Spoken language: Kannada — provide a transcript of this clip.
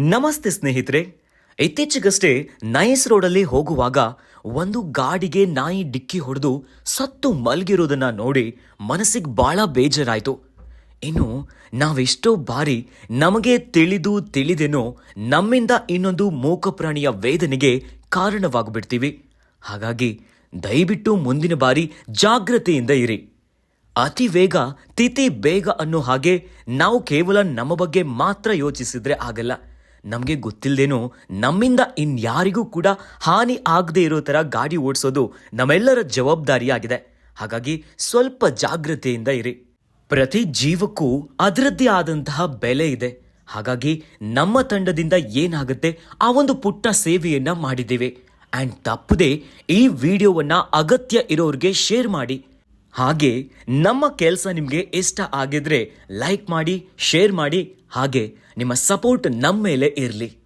ನಮಸ್ತೆ ಸ್ನೇಹಿತರೆ, ಇತ್ತೀಚೆಗಷ್ಟೇ ನೈಸ್ ರೋಡಲ್ಲಿ ಹೋಗುವಾಗ ಒಂದು ಗಾಡಿಗೆ ನಾಯಿ ಡಿಕ್ಕಿ ಹೊಡೆದು ಸತ್ತು ಮಲಗಿರೋದನ್ನ ನೋಡಿ ಮನಸ್ಸಿಗೆ ಬಹಳ ಬೇಜಾರಾಯಿತು. ಇನ್ನು ನಾವೆಷ್ಟೋ ಬಾರಿ ನಮಗೆ ತಿಳಿದು ತಿಳಿದೇನೋ ನಮ್ಮಿಂದ ಇನ್ನೊಂದು ಮೂಕ ಪ್ರಾಣಿಯ ವೇದನೆಗೆ ಕಾರಣವಾಗಿಬಿಡ್ತೀವಿ. ಹಾಗಾಗಿ ದಯವಿಟ್ಟು ಮುಂದಿನ ಬಾರಿ ಜಾಗ್ರತೆಯಿಂದ ಇರಿ. ಅತಿ ವೇಗ ತಿಥಿ ಬೇಗ ಅನ್ನೋ ಹಾಗೆ ನಾವು ಕೇವಲ ನಮ್ಮ ಬಗ್ಗೆ ಮಾತ್ರ ಯೋಚಿಸಿದ್ರೆ ಆಗಲ್ಲ. ನಮಗೆ ಗೊತ್ತಿಲ್ಲದೇನೋ ನಮ್ಮಿಂದ ಇನ್ಯಾರಿಗೂ ಕೂಡ ಹಾನಿ ಆಗದೆ ಇರೋ ಥರ ಗಾಡಿ ಓಡಿಸೋದು ನಮ್ಮೆಲ್ಲರ ಜವಾಬ್ದಾರಿಯಾಗಿದೆ. ಹಾಗಾಗಿ ಸ್ವಲ್ಪ ಜಾಗ್ರತೆಯಿಂದ ಇರಿ. ಪ್ರತಿ ಜೀವಕ್ಕೂ ಅದರದ್ದೇ ಆದಂತಹ ಬೆಲೆ ಇದೆ. ಹಾಗಾಗಿ ನಮ್ಮ ತಂಡದಿಂದ ಏನಾಗುತ್ತೆ ಆ ಒಂದು ಪುಟ್ಟ ಸೇವೆಯನ್ನ ಮಾಡಿದ್ದೇವೆ. ಆ್ಯಂಡ್ ತಪ್ಪದೆ ಈ ವಿಡಿಯೋವನ್ನ ಅಗತ್ಯ ಇರೋರಿಗೆ ಶೇರ್ ಮಾಡಿ. ಹಾಗೆ ನಮ್ಮ ಕೆಲಸ ನಿಮಗೆ ಇಷ್ಟ ಆಗಿದ್ರೆ ಲೈಕ್ ಮಾಡಿ, ಶೇರ್ ಮಾಡಿ ಹಾಗೆ ನಿಮ್ಮ ಸಪೋರ್ಟ್ ನಮ್ಮ ಮೇಲೆ ಇರಲಿ.